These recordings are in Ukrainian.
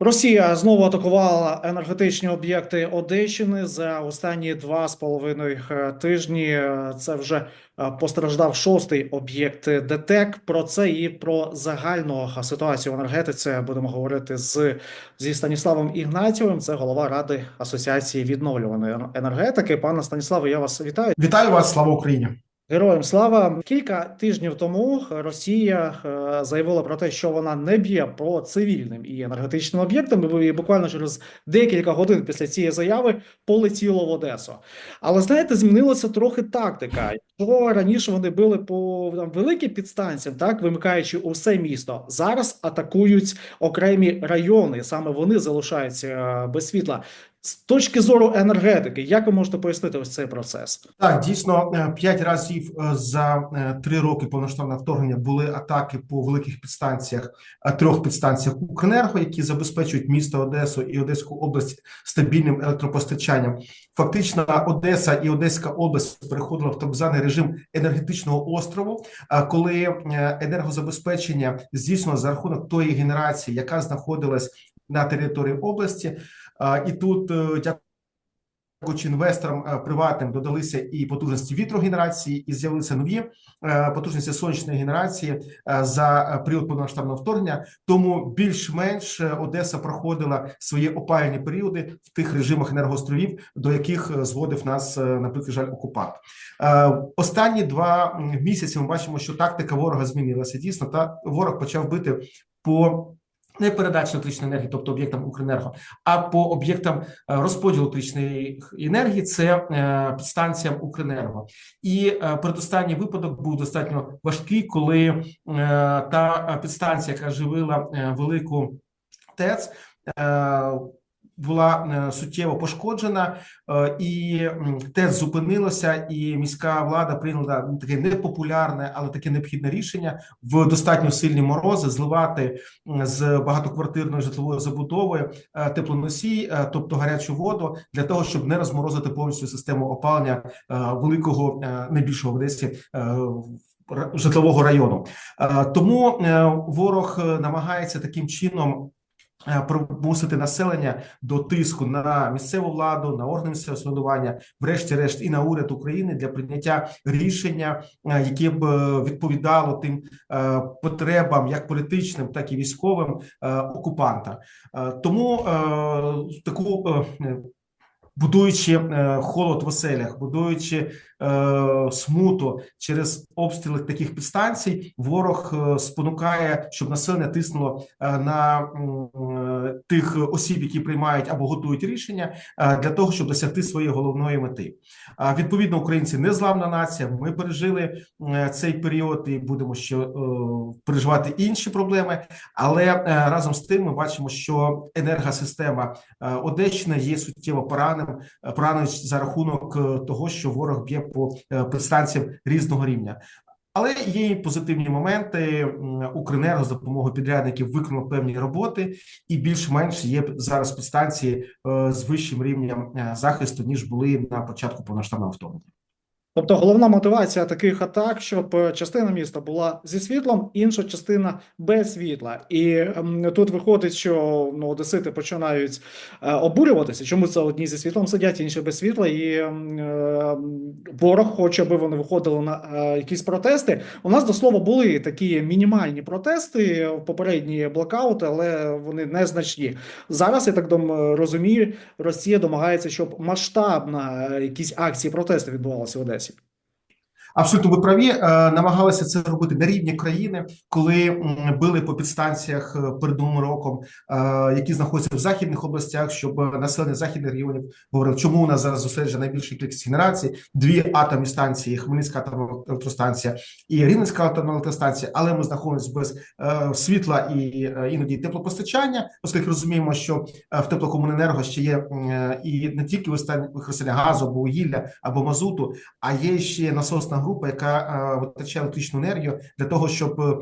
Росія знову атакувала енергетичні об'єкти Одещини за останні два з половиною е, тижні. Е, Це вже е, постраждав шостий об'єкт ДТЕК. Про це і про загальну ситуацію в енергетиці будемо говорити з зі Станіславом Ігнатієвим. Це голова ради асоціації відновлюваної енергетики. Пане Станіславе, я вас вітаю. Вітаю вас, слава Україні! Героям слава кілька тижнів тому Росія е, заявила про те, що вона не б'є по цивільним і енергетичним об'єктам. І буквально через декілька годин після цієї заяви полетіло в Одесу. Але знаєте, змінилася трохи тактика. Якщо раніше вони били по там, великим підстанціям, так вимикаючи усе місто, зараз атакують окремі райони. Саме вони залишаються е, без світла. З точки зору енергетики, як ви можете пояснити ось цей процес? Так, дійсно, е, п'ять разів е, за е, три роки повноштабного вторгнення були атаки по великих підстанціях, трьох підстанціях Укренерго, які забезпечують місто Одесу і Одеську область стабільним електропостачанням. Фактично, Одеса і Одеська область переходила в так званий режим енергетичного острову, коли енергозабезпечення здійснено за рахунок тої генерації, яка знаходилась на території області. І тут, е, дякуючи інвесторам е, приватним, додалися і потужності вітрогенерації, і з'явилися нові е, потужності сонячної генерації за період повномасштабного вторгнення. Тому більш-менш Одеса проходила свої опальні періоди в тих режимах енергоостровів, до яких зводив нас, наприклад, жаль, окупант. Останні два місяці ми бачимо, що тактика ворога змінилася. Дійсно, та ворог почав бити по не передачі електричної енергії, тобто об'єктам Укренерго, а по об'єктам е, розподілу електричної енергії це е, підстанціям Укренерго. І е, передостанній випадок був достатньо важкий, коли е, та підстанція, яка живила е, велику ТЕЦ, е, була е, суттєво пошкоджена, е, і м, ТЕЦ зупинилося, і міська влада прийняла таке непопулярне, але таке необхідне рішення в достатньо сильні морози зливати з багатоквартирної житлової забудови е, теплоносій, тобто гарячу воду, для того, щоб не розморозити повністю систему опалення великого найбільшого в Одесі. Житлового району тому ворог намагається таким чином примусити населення до тиску на місцеву владу, на органи місцевого самоврядування, врешті-решт і на уряд України для прийняття рішення, е, яке б е, відповідало тим е, потребам, як політичним, так і військовим е, окупанта. Е, Тому е, таку е, будуючи е, холод в оселях, будуючи е, смуту через обстріли таких підстанцій, ворог е, спонукає, щоб населення тиснуло на тих осіб, які приймають або готують рішення для того, щоб досягти своєї головної мети. Відповідно, українці незламна нація. Ми пережили цей період і будемо ще переживати інші проблеми. Але разом з тим ми бачимо, що енергосистема Одещини є суттєво пораненим, е, за рахунок е, того, що ворог б'є по е, підстанціям різного рівня. Але є і позитивні моменти. Укренерго з допомогою підрядників виконав певні роботи, і більш-менш є зараз підстанції е, з вищим рівнем захисту ніж були на початку повноштабного вторгнення. Тобто головна мотивація таких атак, щоб е, частина міста була зі світлом, інша частина без світла. І ем, тут виходить, що ну, одесити починають е, обурюватися, чому це одні зі світлом сидять, інші без світла. І ем, е, ворог хоче, аби вони виходили на е, якісь протести. У нас до слова були такі мінімальні протести попередні блокаути, але вони незначні. Зараз я так розумію, Росія домагається, щоб масштабна е, якісь акції протесту відбувалися в Одесі часі. Абсолютно ви праві. Е, Намагалися це робити на рівні країни, коли били по підстанціях е, перед новим роком, е, які знаходяться в західних областях, щоб населення західних регіонів говорило, чому у нас зараз зосереджена найбільша кількість генерацій, дві атомні станції, Хмельницька атомна електростанція і Рівненська атомна електростанція, але ми знаходимося без світла і іноді теплопостачання, оскільки розуміємо, що в теплокомуненерго ще є і не тільки використання газу або вугілля або мазуту, а є ще насосна група, яка е, витрачає електричну енергію для того, щоб е,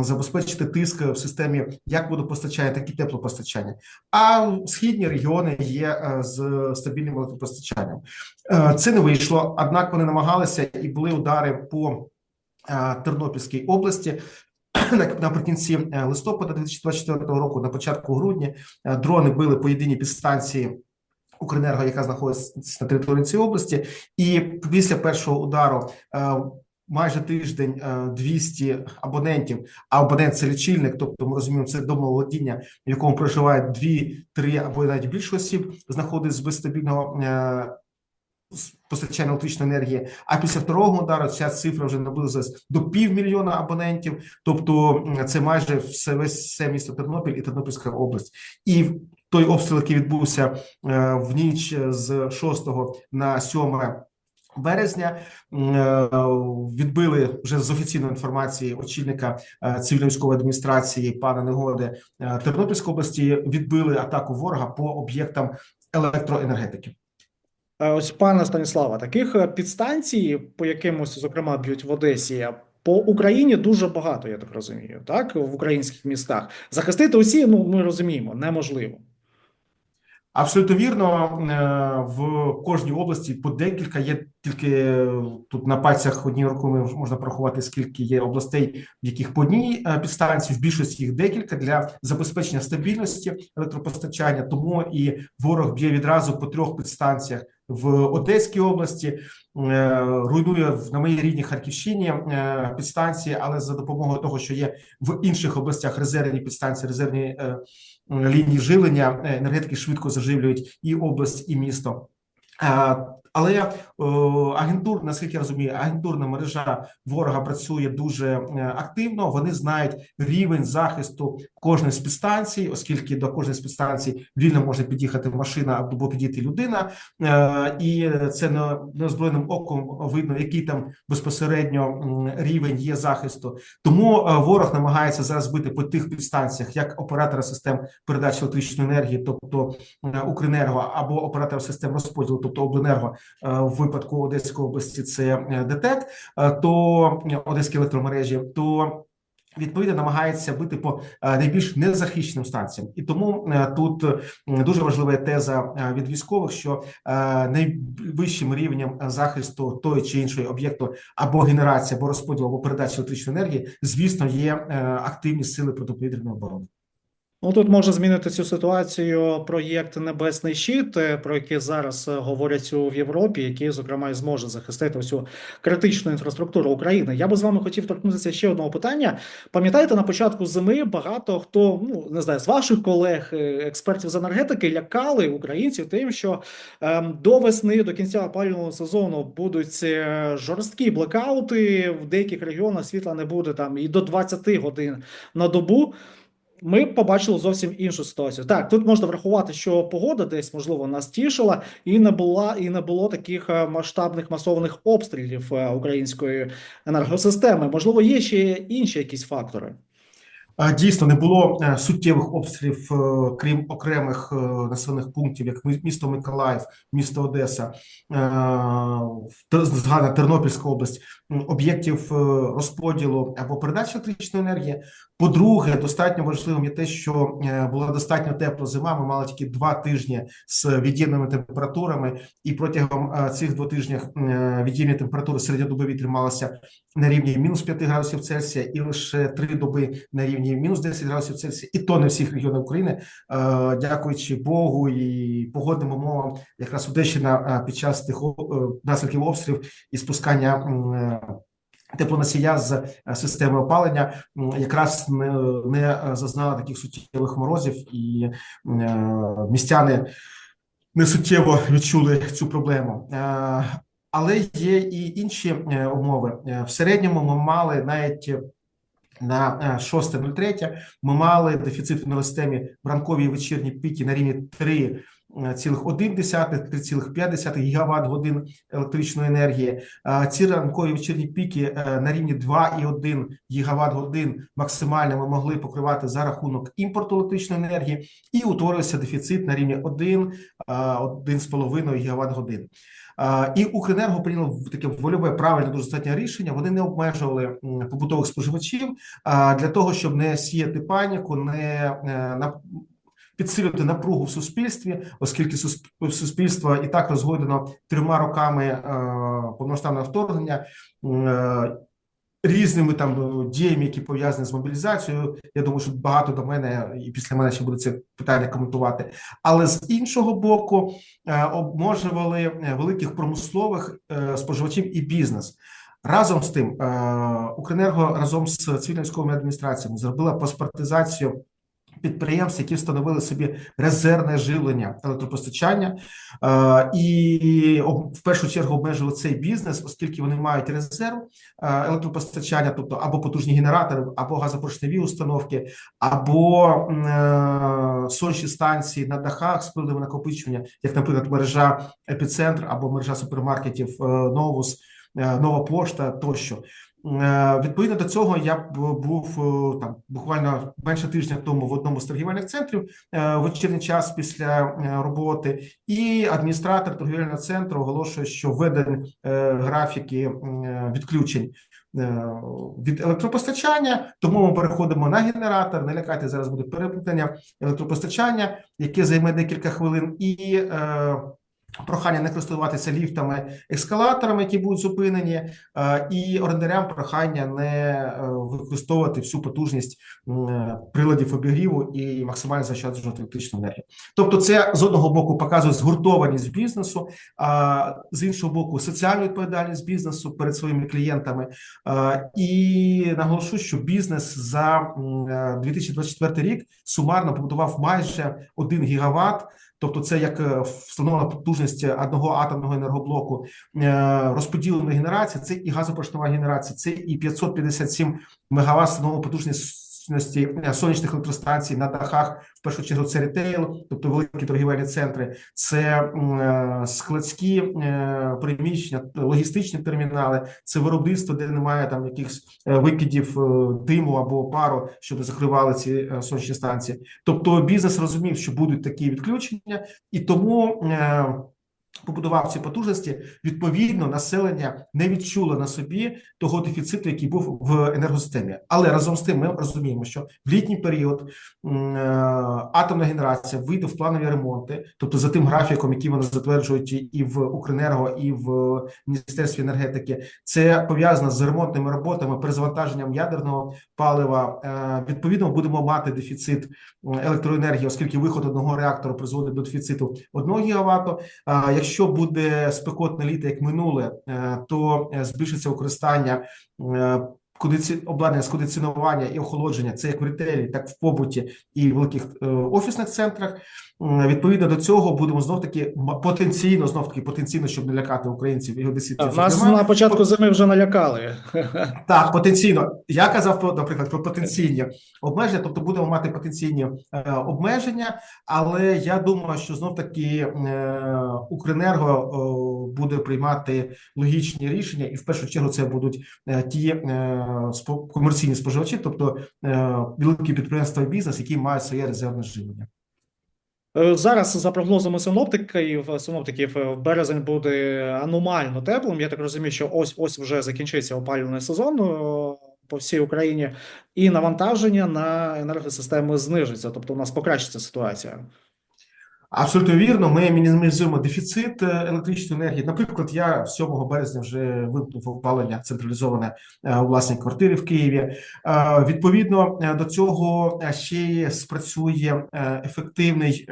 забезпечити тиск в системі як водопостачання, так і теплопостачання. А східні регіони є е, з стабільним електропостачанням. Це не вийшло, однак вони намагалися і були удари по Тернопільській області. на- наприкінці листопада 2024 року, на початку грудня, дрони били по єдиній підстанції Укренерго, яка знаходиться на території цієї області, і після першого удару. е, Майже тиждень е, 200 абонентів, а абонент це лічильник, тобто ми розуміємо, це домоволодіння, в якому дві, три або навіть більше осіб, знаходиться е, з- постачання електричної енергії. А після второго удару ця цифра вже наблизилась до півмільйона абонентів. Тобто, це майже все весь все місто Тернопіль і Тернопільська область. І той обстріл, який відбувся е, в ніч з 6 на 7 березня, е, відбили вже з офіційної інформації очільника е, цивільної військової адміністрації пана Негоди е, Тернопільської області. Відбили атаку ворога по об'єктам електроенергетики. Е, Ось пане Станіслава, таких е, підстанцій, по якимось, зокрема, б'ють в Одесі. По Україні дуже багато, я так розумію, так в українських містах захистити усі, ну ми розуміємо, неможливо. Абсолютно вірно. Е, В кожній області по декілька є тільки е, тут на пальцях однієї руки можна порахувати, скільки є областей, в яких по одній е, підстанції, в більшості їх декілька для забезпечення стабільності електропостачання. Тому і ворог б'є відразу по трьох підстанціях в Одеській області. е, Руйнує на моїй рідній Харківщині е, підстанції, але за допомогою того, що є в інших областях резервні підстанції, резервні е, лінії живлення енергетики швидко заживлюють і область, і місто. Але агентур, наскільки я розумію, агентурна мережа ворога працює дуже е, активно. Вони знають рівень захисту кожної з підстанцій, оскільки до кожної з підстанцій вільно може під'їхати машина або підійти людина, Е, і це не- неозброєним оком видно, який там безпосередньо рівень є захисту. Тому е, ворог намагається зараз бити по тих підстанціях, як оператора систем передачі електричної енергії, тобто Укренерго, або оператора систем розподілу, тобто Обленерго в випадку Одеської області це е, ДТЕК, е, то е, Одеські електромережі, то Відповідно, намагається бити по е, найбільш незахищеним станціям, і тому е, тут е, дуже важлива теза е, від військових, що е, найвищим рівнем захисту тої чи іншої об'єкту або генерації, або розподілу, або передачі електричної енергії, звісно, є е, активні сили протиповітряної оборони. Ну тут може змінити цю ситуацію проєкт Небесний щит, е, про який зараз е, говорять в Європі, який, зокрема, і зможе захистити всю критичну інфраструктуру України. Я би з вами хотів торкнутися ще одного питання. Пам'ятаєте, на початку зими багато хто, ну не знаю, з ваших колег, е, експертів з енергетики, лякали українців тим, що ем, до весни, до кінця опалювального сезону будуть жорсткі блекаути. В деяких регіонах світла не буде там і до 20 годин на добу. Ми побачили зовсім іншу ситуацію. Так, тут можна врахувати, що погода десь можливо нас тішила, і не була і не було таких е, масштабних масованих обстрілів е, української енергосистеми. Можливо, є ще інші якісь фактори. Дійсно, не було е, суттєвих обстрілів, крім окремих населених пунктів, як місто Миколаїв, місто Одеса, згадана Тернопільська область, об'єктів розподілу або передачі електричної енергії. По-друге, достатньо важливим є те, що е, була достатньо тепла зима. Ми мали тільки два тижні з від'ємними температурами, і протягом е, цих двох тижнів е, від'ємні температури середньодобові трималися на рівні мінус 5 градусів Цельсія і лише три доби на рівні мінус 10 градусів Цельсія, і то не всіх регіонах України, дякуючи Богу і погодним умовам, якраз Одещина під час тих наслідків обстрілів і спускання теплоносія з е, системи опалення якраз не, не зазнала таких суттєвих морозів, і е, містяни не суттєво відчули цю проблему. Е, але є і інші умови. В середньому ми мали навіть на е, 6.03 ми мали дефіцит в енергосистемі в ранковій і вечірній піки на рівні 3,1-3,5 гігаватт годин електричної енергії. Е, Ці ранкові вечірні піки е, на рівні 2,1 гігаватт годин максимально ми могли покривати за рахунок імпорту електричної енергії, і утворився дефіцит на рівні 1, е, 1,5 гігаватт годин. І Укренерго прийняло таке вольове правильне дуже достатнє рішення. Вони не обмежували побутових споживачів для того, щоб не сіяти паніку, не е, на підсилювати напругу в суспільстві, оскільки сусп- суспільство і так розгойдено трьома роками е, повноштабного вторгнення. Е, різними там е, діями, які пов'язані з мобілізацією. Я думаю, що багато до мене і після мене ще буде це питання коментувати. Але з іншого боку, обмежували великих промислових споживачів і бізнес. Разом з тим, Укренерго разом з цивільними військовими адміністраціями зробила паспортизацію підприємств, які встановили собі резервне живлення електропостачання, е, і в першу чергу обмежили цей бізнес, оскільки вони мають резерв е, електропостачання, тобто або потужні генератори, або газопоршневі установки, або е, сонячні станції на дахах з приладами накопичення, як, наприклад, мережа епіцентр або мережа супермаркетів Новус, Нова Пошта тощо. Е, Відповідно до цього я був е, там буквально менше тижня тому в одному з торгівельних центрів е, вечірній час після роботи, і адміністратор торгівельного центру оголошує, що введені графіки відключень від електропостачання. Тому ми переходимо на генератор. Не лякайте, зараз буде переплетення електропостачання, яке займе декілька хвилин, і прохання не користуватися ліфтами, ескалаторами, які будуть зупинені, е, і орендарям прохання не е, використовувати всю потужність е, приладів обігріву і максимально заощаджувати електричну енергію. Тобто, це з одного боку показує згуртованість бізнесу, а з іншого боку, соціальну відповідальність бізнесу перед своїми клієнтами. І наголошу, що бізнес за м, е, 2024 рік сумарно побудував майже 1 гігаватт. Тобто, це як е, встановлена потужність одного атомного енергоблоку, розподіленої розподілена генерація, це і газопоршнева генерація, це і 557 мегаватт встановлена потужність е, сонячних електростанцій на дахах. В першу чергу це ретейл, тобто великі торгівельні центри, це е, складські е, приміщення, логістичні термінали, це виробництво, де немає там якихось викидів диму або пару, щоб закривали ці сонячні станції. Тобто бізнес розумів, що будуть такі відключення, і тому побудував ці потужності. Відповідно, населення не відчуло на собі того дефіциту, який був в енергосистемі. Але разом з тим, ми розуміємо, що в літній період е, атомна генерація вийде в планові ремонти, тобто за тим графіком, який вони затверджують і- в Укренерго, і в Міністерстві енергетики. Це пов'язано з ремонтними роботами, перезавантаженням ядерного палива. Е, Відповідно, будемо мати дефіцит електроенергії, оскільки виход одного реактору призводить до дефіциту 1 гігаватту. А Якщо буде спекотне літо, як минуле, е, то е, збільшиться використання е, кондиці... обладнання з кондиціонування і охолодження. Це як в ретейлі, так в побуті і в великих е, офісних центрах. Відповідно до цього будемо знов таки потенційно, знов таки потенційно, щоб не лякати українців і одеситів. Нас на початку зими вже налякали. так, потенційно. Я казав про, наприклад, про потенційні обмеження, тобто будемо мати потенційні е, обмеження, але я думаю, що знов таки е, Укренерго е, буде приймати логічні рішення, і в першу чергу це будуть е, ті е, комерційні споживачі, тобто е, великі підприємства і бізнес, які мають своє резервне живлення. Зараз, за прогнозами синоптиків, синоптиків, березень буде аномально теплим. Я так розумію, що ось ось вже закінчиться опалювальний сезон по всій Україні, і навантаження на енергосистеми знижиться, тобто у нас покращиться ситуація. Абсолютно вірно, ми мінімізуємо дефіцит е, електричної енергії. Наприклад, я 7 березня вже вимкнув опалення централізоване е, у власній квартирі в Києві. Е, відповідно до цього ще спрацює ефективний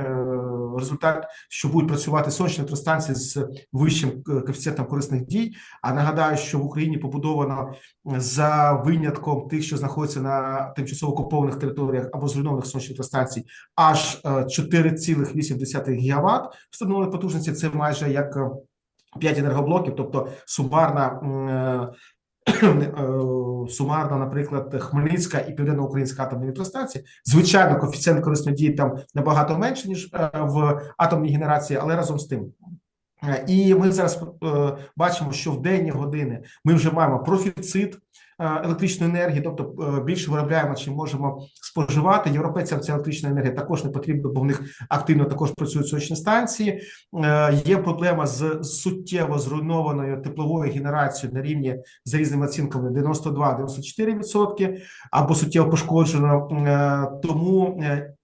результат, що будуть працювати сонячні електростанції з вищим коефіцієнтом корисних дій. А нагадаю, що в Україні побудовано за винятком тих, що знаходяться на тимчасово окупованих територіях або зруйнованих сонячних електростанцій, аж 4,8 1,6 гігават встановленої потужності. Це майже як е, 5 енергоблоків, тобто сумарна. Е, е, сумарна, наприклад, Хмельницька і південноукраїнська атомні електростанції. Звичайно, коефіцієнт корисної дії там набагато менше ніж в атомній генерації, але разом з тим. І ми зараз бачимо, що в денні години ми вже маємо профіцит електричної енергії, тобто е, більше виробляємо, чим можемо споживати. Європейцям ця електрична енергія також не потрібна, бо в них активно також працюють сонячні станції. Е, Є проблема з суттєво зруйнованою тепловою генерацією на рівні за різними оцінками 92-94% або суттєво пошкоджено. Е, Тому е,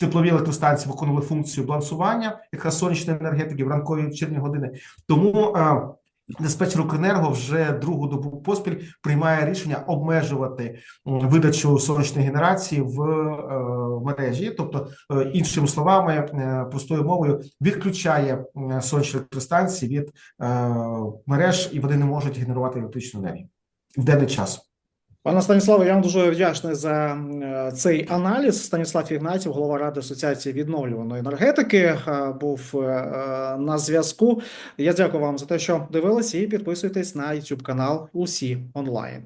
теплові електростанції виконували функцію балансування якраз сонячної енергетики в ранкові вечірні години. Тому е, Диспетчер Укренерго вже другу добу поспіль приймає рішення обмежувати видачу сонячної генерації в е, мережі, тобто, е, іншими словами, е, простою мовою, відключає сонячні електростанції від мереж, і вони не можуть генерувати електричну енергію в денний час. Пане Станіславе, я вам дуже вдячний за е, цей аналіз. Станіслав Ігнатів, голова ради асоціації відновлюваної енергетики, е, був е, на зв'язку. Я дякую вам за те, що дивилися, і підписуйтесь на YouTube канал Усі онлайн.